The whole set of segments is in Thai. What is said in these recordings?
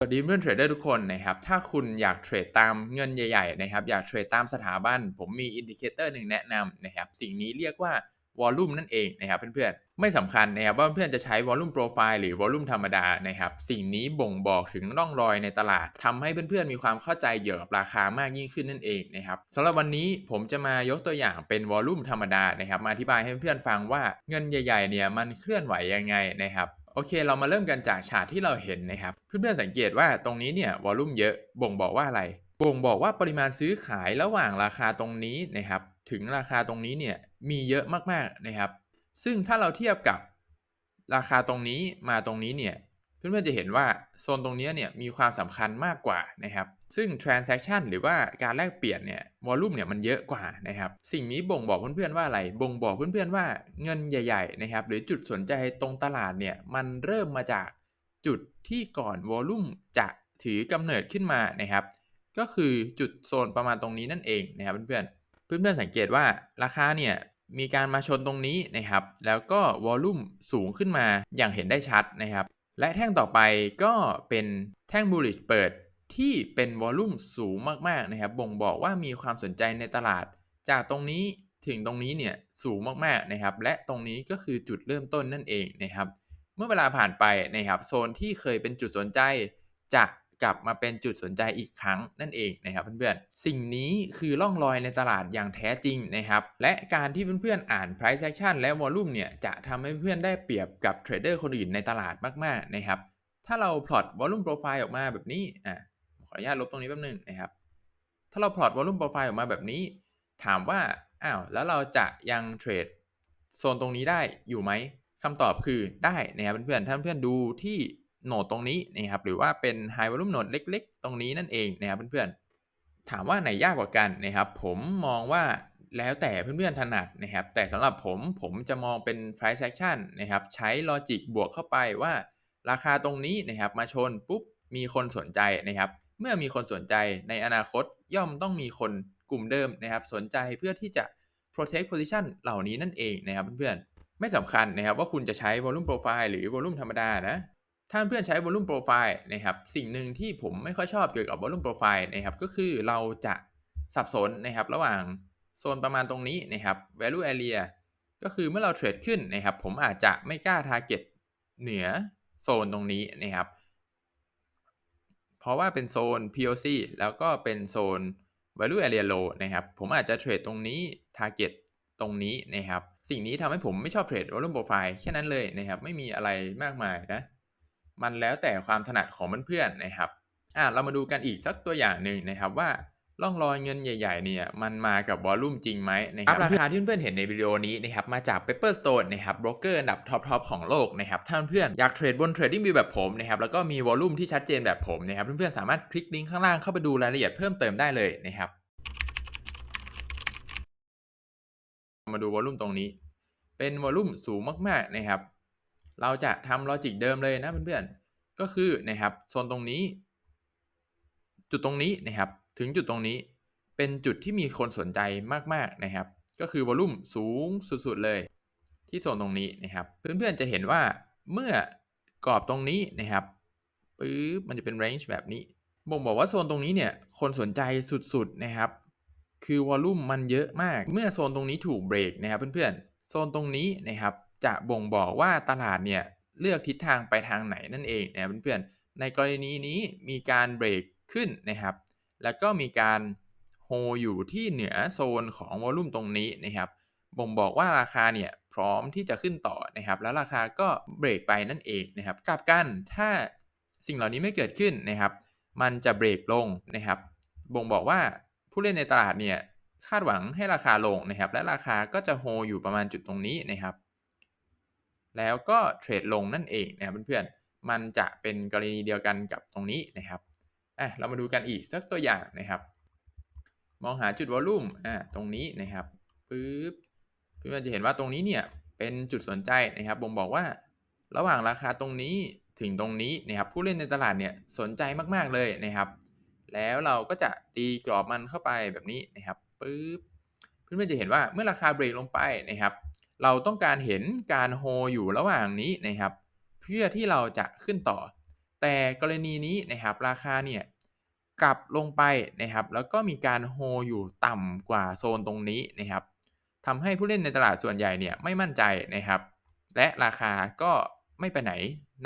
สวัสดีเพื่อนเทรดเดอร์ทุกคนนะครับ ถ้าคุณอยากเทรดตามเงินใหญ่ๆนะครับ อยากเทรดตามสถาบัน ผมมีอินดิเคเตอร์หนึ่งแนะนำนะครับ สิ่งนี้เรียกว่าวอลลุ่มนั่นเองนะครับเพื่อนๆ ไม่สำคัญนะครับว่าเพื่อนจะใช้วอลลุ่มโปรไฟล์หรือวอลลุ่มธรรมดานะครับ สิ่งนี้บ่งบอกถึงร่องรอยในตลาดทำให้เพื่อนๆ มีความเข้าใจเกี่ยวกับราคามากยิ่งขึ้นนั่นเองนะครับสำหรับวันนี้ผมจะมายกตัวอย่างเป็นวอลลุ่มธรรมดานะครับมาอธิบายให้เพื่อนๆฟังว่าเงินใหญ่ๆเนี่ยมันเคลื่อนไหวยังไงนะครับ โอเค เรามาเริ่มกันจากฉากที่เราเห็นนะครับ เพื่อนๆสังเกตว่าตรงนี้เนี่ยวอลุ่มเยอะบ่งบอกว่าอะไร บ่งบอกว่าปริมาณซื้อขายระหว่างราคาตรงนี้นะครับ ถึงราคาตรงนี้เนี่ยมีเยอะมากๆนะครับ ซึ่งถ้าเราเทียบกับราคาตรงนี้มาตรงนี้เนี่ย เพื่อนๆจะเห็นว่าโซนตรงนี้เนี่ยมีความสำคัญมากกว่านะครับ ซึ่ง transaction หรือว่าการแลกเปลี่ยนเนี่ยวอลลุ่มเนี่ยมันเยอะกว่านะครับ สิ่งนี้บ่งบอกเพื่อนๆว่าอะไร บ่งบอกเพื่อนๆว่าเงินใหญ่ๆนะครับหรือจุดสนใจตรงตลาดเนี่ยมันเริ่มมาจากจุดที่ก่อนวอลลุ่มจะถือกำเนิดขึ้นมานะครับ ก็คือจุดโซนประมาณตรงนี้นั่นเองนะครับเพื่อนๆเพื่อนๆสังเกตว่าราคาเนี่ยมีการมาชนตรงนี้นะครับ แล้วก็วอลลุ่มสูงขึ้นมาอย่างเห็นได้ชัดนะครับ และแท่งต่อไปก็เป็นแท่ง bullish เปิด ที่เป็นวอลลุ่มสูงมากๆนะครับ บ่งบอกว่ามีความสนใจในตลาด จากตรงนี้ถึงตรงนี้เนี่ยสูงมากๆนะครับ และตรงนี้ก็คือจุดเริ่มต้นนั่นเองนะครับ เมื่อเวลาผ่านไปนะครับโซนที่เคยเป็นจุดสนใจ จะกลับมาเป็นจุดสนใจอีกครั้งนั่นเองนะครับเพื่อนๆ สิ่งนี้คือร่องรอยในตลาดอย่างแท้จริงนะครับ และการที่เพื่อนๆอ่าน price action และ volume เนี่ยจะทำให้เพื่อนได้เปรียบกับเทรดเดอร์คนอื่นในตลาดมากๆนะครับ ถ้าเราพลอต volume profile ออกมาแบบนี้อะ ขออนุญาตลบตรงนี้แป๊บนึงนะครับ ถ้าเราพลอต volume profile ออกมาแบบนี้ ถามว่า อ้าว แล้วเราจะยังเทรดโซนตรงนี้ได้อยู่ไหมคำตอบคือได้นะครับเพื่อนๆ ถ้าเพื่อนดูที่โหนดตรงนี้นะครับ หรือว่าเป็น high volume node เล็ก ๆ ตรงนี้นั่นเองนะครับเพื่อนๆ ถามว่าไหนยากกว่ากันนะครับ ผมมองว่าแล้วแต่เพื่อนๆถนัดนะครับ แต่สำหรับผมผมจะมองเป็น price action นะครับ ใช้ logic บวกเข้าไปว่า ราคาตรงนี้นะครับ มาชนปุ๊บมีคนสนใจนะครับ เมื่อมีคนสนใจในอนาคตย่อมต้องมีคนกลุ่มเดิมนะครับ สนใจเพื่อที่จะ protect position เหล่านี้นั่นเองนะครับเพื่อนๆ ไม่สำคัญนะครับว่าคุณจะใช้ volume profile หรือ volume ธรรมดานะถ้าเพื่อนใช้ volume profile นะครับ สิ่งหนึ่งที่ผมไม่ค่อยชอบเกี่ยวกับ volume profile นะครับ ก็คือเราจะสับสนนะครับ ระหว่างโซนประมาณตรงนี้นะครับ value area ก็คือเมื่อเราเทรดขึ้นนะครับ ผมอาจจะไม่กล้า target เหนือโซนตรงนี้นะครับ เพราะว่าเป็นโซน POC แล้วก็เป็นโซน value area low นะครับ ผมอาจจะเทรดตรงนี้ target ตรงนี้นะครับ สิ่งนี้ทำให้ผมไม่ชอบเทรด volume profile แค่นั้นเลยนะครับ ไม่มีอะไรมากมายนะ มันแล้วแต่ความถนัดของเพื่อนๆนะครับ อะเรามาดูกันอีกสักตัวอย่างหนึ่งนะครับว่า ร่องรอยเงินใหญ่ ๆ เนี่ย มันมากับวอลลุ่มจริงไหมนะครับราคาที่เพื่อนๆเห็นในวิดีโอนี้นะครับ มาจาก Pepperstone นะครับโบรกเกอร์อันดับท็อปๆของโลกนะครับ ถ้าเพื่อนๆอยากเทรดบน Trading View แบบผมนะครับ แล้วก็มีวอลลุ่มที่ชัดเจนแบบผมนะครับ เพื่อนๆสามารถคลิกลิงก์ข้างล่างเข้าไปดูรายละเอียดเพิ่มเติมได้เลยนะครับ มาดูวอลลุ่มตรงนี้ เป็นวอลลุ่มสูงมากๆนะครับ เราจะทำลอจิกเดิมเลยนะเพื่อนๆ ก็คือนะครับโซนตรงนี้ จุดตรงนี้นะครับ ถึงจุดตรงนี้เป็นจุดที่มีคนสนใจมากๆนะครับ ก็คือวอลลุ่มสูงสุดๆเลย ที่โซนตรงนี้นะครับ เพื่อนๆจะเห็นว่าเมื่อกรอบตรงนี้นะครับปึ๊บมันจะเป็น range แบบนี้บ่งบอกว่าโซนตรงนี้เนี่ยคนสนใจสุดๆนะครับ คือวอลลุ่มมันเยอะมาก เมื่อโซนตรงนี้ถูกเบรกนะครับเพื่อนๆ โซนตรงนี้นะครับจะบ่งบอกว่าตลาดเนี่ยเลือกทิศทางไปทางไหนนั่นเองนะครับเพื่อนๆ ในกรณีนี้มีการเบรกขึ้นนะครับ แล้วก็มีการโฮอยู่ที่เหนือโซนของวอลุ่มตรงนี้นะครับบ่งบอกว่าราคาเนี่ยพร้อมที่จะขึ้นต่อนะครับ แล้วราคาก็เบรกไปนั่นเองนะครับกลับกันถ้าสิ่งเหล่านี้ไม่เกิดขึ้นนะครับ มันจะเบรกลงนะครับบ่งบอกว่าผู้เล่นในตลาดเนี่ยคาดหวังให้ราคาลงนะครับ และราคาก็จะโฮอยู่ประมาณจุดตรงนี้นะครับ แล้วก็เทรดลงนั่นเองนะครับเพื่อนๆมันจะเป็นกรณีเดียวกันกับตรงนี้นะครับ อะเรามาดูกันอีกสักตัวอย่างนะครับ มองหาจุดวอลลุ่มอ่าตรงนี้นะครับปึ๊บเพื่อนๆจะเห็นว่าตรงนี้เนี่ยเป็นจุดสนใจนะครับบ่งบอกว่า ระหว่างราคาตรงนี้ถึงตรงนี้นะครับผู้เล่นในตลาดเนี่ยสนใจมากๆเลยนะครับ แล้วเราก็จะตีกรอบมันเข้าไปแบบนี้นะครับปึ๊บเพื่อนๆจะเห็นว่าเมื่อราคาเบรกลงไปนะครับ เราต้องการเห็นการโฮอยู่ระหว่างนี้นะครับ เพื่อที่เราจะขึ้นต่อ แต่กรณีนี้นะครับราคาเนี่ยกลับลงไปนะครับ แล้วก็มีการโฮอยู่ต่ำกว่าโซนตรงนี้นะครับทำให้ผู้เล่นในตลาดส่วนใหญ่เนี่ยไม่มั่นใจนะครับ และราคาก็ไม่ไปไหน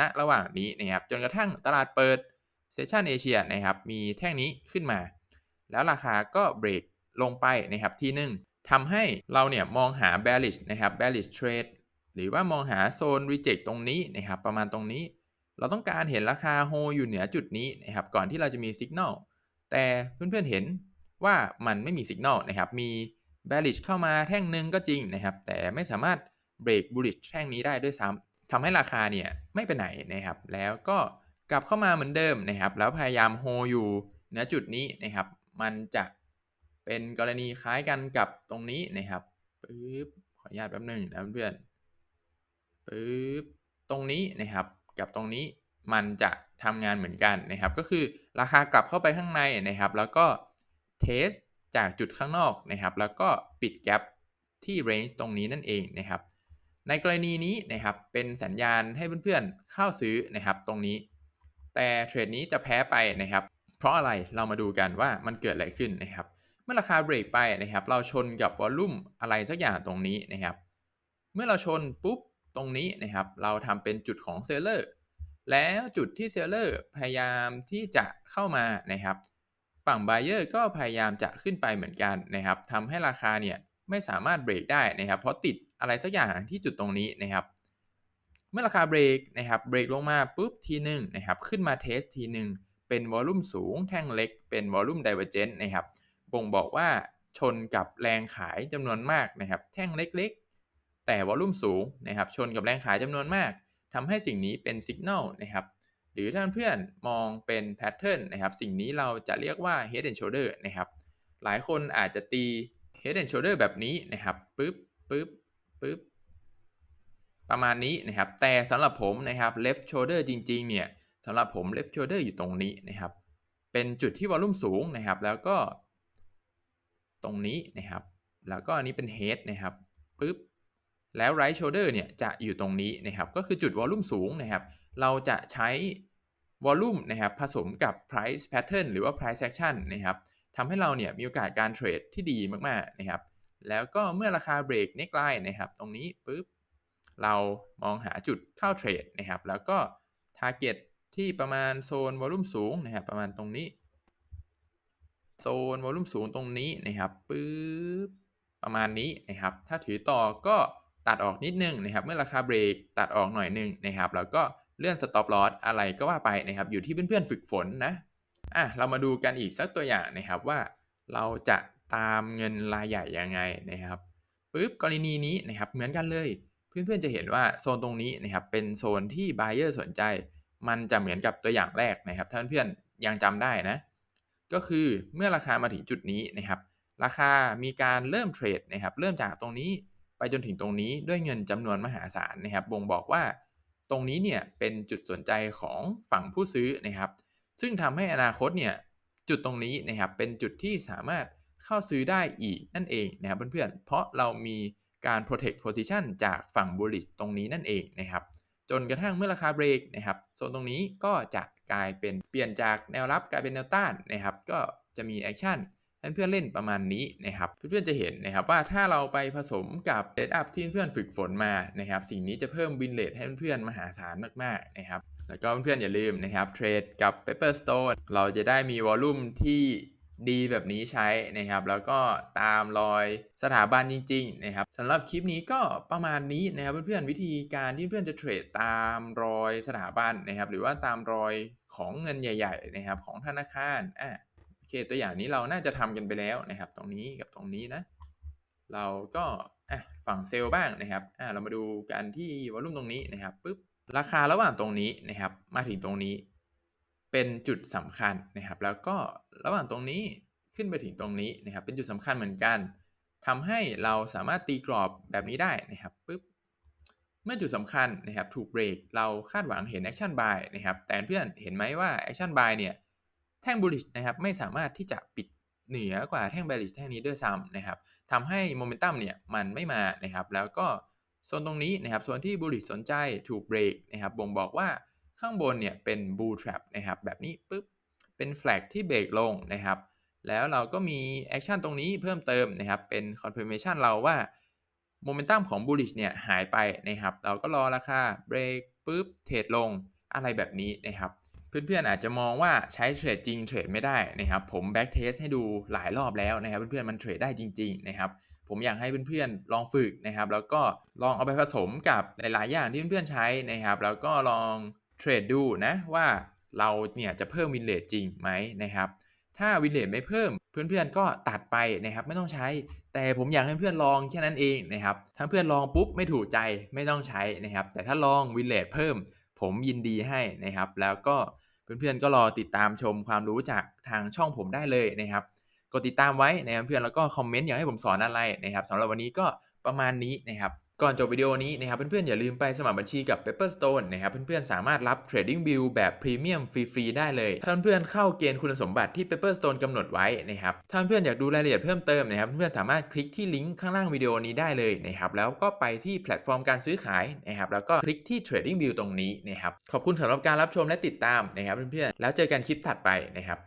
ณระหว่างนี้นะครับจนกระทั่งตลาดเปิดเซสชันเอเชียนะครับมีแท่งนี้ขึ้นมา แล้วราคาก็เบรกลงไปนะครับทีหนึ่งทำให้เราเนี่ยมองหา bearish นะครับ bearish trade หรือว่ามองหาโซน reject ตรงนี้นะครับประมาณตรงนี้ เราต้องการเห็นราคาโฮอยู่เหนือจุดนี้นะครับก่อนที่เราจะมี signal แต่เพื่อนๆเห็นว่ามันไม่มี signal นะครับมี bearish เข้ามาแท่งหนึ่งก็จริงนะครับ แต่ไม่สามารถ break bullish แท่งนี้ได้ด้วยซ้ำทำให้ราคาเนี่ยไม่ไปไหนนะครับ แล้วก็กลับเข้ามาเหมือนเดิมนะครับ แล้วพยายามโฮอยู่เหนือจุดนี้นะครับ มันจะเป็นกรณีคล้ายกันกับตรงนี้นะครับปึ๊บขออนุญาตแป๊บหนึงนะเพื่อนปึ๊บตรงนี้นะครับ กับตรงนี้มันจะทำงานเหมือนกันนะครับ ก็คือราคากลับเข้าไปข้างในนะครับ แล้วก็เทสจากจุดข้างนอกนะครับ แล้วก็ปิดแกลบที่เรนจ์ตรงนี้นั่นเองนะครับ ในกรณีนี้นะครับเป็นสัญญาณให้เพื่อนๆเข้าซื้อนะครับตรงนี้ แต่เทรดนี้จะแพ้ไปนะครับ เพราะอะไรเรามาดูกันว่ามันเกิดอะไรขึ้นนะครับ เมื่อราคาเบรกไปนะครับ เราชนกับวอลลุ่มอะไรสักอย่างตรงนี้นะครับ เมื่อเราชนปุ๊บ ตรงนี้นะครับ เราทำเป็นจุดของเซลเลอร์แล้วจุดที่เซลเลอร์พยายามที่จะเข้ามานะครับ ฝั่ง Buyer ก็พยายามจะขึ้นไปเหมือนกันนะครับทำให้ราคาเนี่ยไม่สามารถเบรกได้นะครับ เพราะติดอะไรสักอย่างที่จุดตรงนี้นะครับ เมื่อราคาเบรกนะครับเบรกลงมาปุ๊บทีหนึ่งนะครับ ขึ้นมาเทสทีหนึ่งเป็นวอลลุ่มสูงแท่งเล็กเป็นวอลลุ่มไดเวอร์เจนต์นะครับบ่งบอกว่าชนกับแรงขายจำนวนมากนะครับ แท่งเล็ก แต่วอลลุ่มสูงนะครับชนกับแรงขายจำนวนมากทำให้สิ่งนี้เป็นสัญญาณนะครับหรือถ้าเพื่อนมองเป็นแพทเทิร์นนะครับสิ่งนี้เราจะเรียกว่า head and shoulder นะครับหลายคนอาจจะตี head and shoulder แบบนี้นะครับปึ๊บปึ๊บปึ๊บประมาณนี้นะครับ แต่สำหรับผมนะครับ left shoulder จริงๆ เนี่ยสำหรับผม left shoulder อยู่ตรงนี้นะครับ เป็นจุดที่วอลลุ่มสูงนะครับ แล้วก็ ตรงนี้นะครับ แล้วก็อันนี้เป็น head นะครับปึ๊บ แล้ว right shoulder เนี่ยจะอยู่ตรงนี้นะครับ ก็คือจุดวอลลุ่มสูงนะครับ เราจะใช้วอลลุ่มนะครับผสมกับ price pattern หรือว่า price action นะครับทำให้เราเนี่ยมีโอกาสการเทรดที่ดีมากๆนะครับ แล้วก็เมื่อราคาเบรก neckline นะครับ ตรงนี้ปุ๊บ เรามองหาจุดเข้าเทรดนะครับ แล้วก็ target ที่ประมาณโซนวอลลุ่มสูงนะครับ ประมาณตรงนี้ โซนวอลลุ่มสูงตรงนี้นะครับ ปึ๊บ ประมาณนี้นะครับ ถ้าถือต่อก็ ตัดออกนิดนึงนะครับเมื่อราคาเบรกตัดออกหน่อยนึงนะครับแล้วก็เลื่อน stop loss อะไรก็ว่าไปนะครับอยู่ที่เพื่อนๆฝึกฝนนะอะเรามาดูกันอีกสักตัวอย่างนะครับว่าเราจะตามเงินรายใหญ่ยังไงนะครับปึ๊บกรณีนี้นะครับเหมือนกันเลย เพื่อนๆจะเห็นว่าโซนตรงนี้นะครับเป็นโซนที่ buyer สนใจ มันจะเหมือนกับตัวอย่างแรกนะครับถ้านเพื่อนยังจำได้นะ ก็คือเมื่อราคามาถึงจุดนี้นะครับ ราคามีการเริ่มเทรดนะครับ เริ่มจากตรงนี้ ไปจนถึงตรงนี้ด้วยเงินจำนวนมหาศาลนะครับ บ่งบอกว่าตรงนี้เนี่ยเป็นจุดสนใจของฝั่งผู้ซื้อนะครับ ซึ่งทำให้อนาคตเนี่ยจุดตรงนี้นะครับเป็นจุดที่สามารถเข้าซื้อได้อีกนั่นเองนะครับเพื่อนๆ เพราะเรามีการ protect position จากฝั่ง bullish ตรงนี้นั่นเองนะครับจนกระทั่งเมื่อราคาเบรกนะครับโซนตรงนี้ก็จะกลายเป็นเปลี่ยนจากแนวรับกลายเป็นแนวต้านนะครับก็จะมีแอคชั่น ให้เพื่อนเล่นประมาณนี้นะครับเพื่อนๆจะเห็นนะครับว่าถ้าเราไปผสมกับเซตอัพที่เพื่อนฝึกฝนมานะครับสิ่งนี้จะเพิ่มวินเลทให้เพื่อนๆมหาศาลมากๆนะครับแล้วก็เพื่อนๆอย่าลืมนะครับเทรดกับ Pepperstone เราจะได้มีวอลลุ่มที่ดีแบบนี้ใช้นะครับ แล้วก็ตามรอยสถาบันจริง ๆ นะครับสำหรับคลิปนี้ก็ประมาณนี้นะครับเพื่อนๆวิธีการที่เพื่อนจะเทรดตามรอยสถาบันนะครับ หรือว่าตามรอยของเงินใหญ่ ๆ นะครับของธนาคารอะ โอเคตัวอย่างนี้เราน่าจะทำกันไปแล้วนะครับ ตรงนี้กับตรงนี้นะ เราก็อะฝั่งเซลล์บ้างนะครับอะเรามาดูกันที่วอลุ่มตรงนี้นะครับปุ๊บราคาระหว่างตรงนี้นะครับ มาถึงตรงนี้เป็นจุดสำคัญนะครับ แล้วก็ระหว่างตรงนี้ขึ้นไปถึงตรงนี้นะครับ เป็นจุดสำคัญเหมือนกันทำให้เราสามารถตีกรอบแบบนี้ได้นะครับปุ๊บเมื่อจุดสำคัญนะครับถูกเบรกเราคาดหวังเห็น action buy นะครับแต่เพื่อนเห็นไหมว่า action buy เนี่ย แท่ง bullish นะครับไม่สามารถที่จะปิดเหนือกว่าแท่ง bearish แท่งนี้ด้วยซ้ำนะครับทำให้โมเมนตัมเนี่ยมันไม่มานะครับแล้วก็โซนตรงนี้นะครับโซนที่ bullish สนใจถูกเบรกนะครับบ่งบอกว่าข้างบนเนี่ยเป็น bull trap นะครับแบบนี้ปุ๊บเป็น flag ที่เบรกลงนะครับแล้วเราก็มีแอคชั่นตรงนี้เพิ่มเติมนะครับเป็น confirmation เราว่าโมเมนตัมของ bullish เนี่ยหายไปนะครับเราก็รอราคาเบรกปุ๊บเทรดลงอะไรแบบนี้นะครับ เพื่อนๆอาจจะมองว่าใช้เทรดจริงเทรดไม่ได้นะครับผม back test ให้ดูหลายรอบแล้วนะครับเพื่อนๆมันเทรดได้จริงๆนะครับผมอยากให้เพื่อนๆลองฝึกนะครับ แล้วก็ลองเอาไปผสมกับหลายๆอย่างที่เพื่อนๆใช้นะครับ แล้วก็ลองเทรดดูนะว่าเราเนี่ยจะเพิ่มวินเลทจริงไหมนะครับ ถ้าวินเลทไม่เพิ่มเพื่อนๆก็ตัดไปนะครับไม่ต้องใช้ แต่ผมอยากให้เพื่อนลองแค่นั้นเองนะครับถ้าเพื่อนลองปุ๊บไม่ถูกใจไม่ต้องใช้นะครับ แต่ถ้าลองวินเลทเพิ่ม ผมยินดีให้นะครับ แล้วก็ เพื่อนๆก็รอติดตามชมความรู้จากทางช่องผมได้เลยนะครับกดติดตามไว้นะครับเพื่อนแล้วก็คอมเมนต์อยากให้ผมสอนอะไรนะครับสำหรับวันนี้ก็ประมาณนี้นะครับ ก่อนจบวิดีโอนี้นะครับเพื่อนๆอย่าลืมไปสมัครบัญชีกับ Pepperstone นะครับเพื่อนๆสามารถรับ Trading View แบบพรีเมียมฟรีๆได้เลย ถ้าเพื่อนๆเข้าเกณฑ์คุณสมบัติที่ Pepperstone กำหนดไว้นะครับถ้าเพื่อนๆอยากดูรายละเอียดเพิ่มเติมนะครับเพื่อนๆสามารถคลิกที่ลิงก์ข้างล่างวิดีโอนี้ได้เลยนะครับแล้วก็ไปที่แพลตฟอร์มการซื้อขายนะครับแล้วก็คลิกที่ Trading View ตรงนี้นะครับขอบคุณสำหรับการรับชมและติดตามนะครับเพื่อนๆแล้วเจอกันคลิปถัดไปนะครับ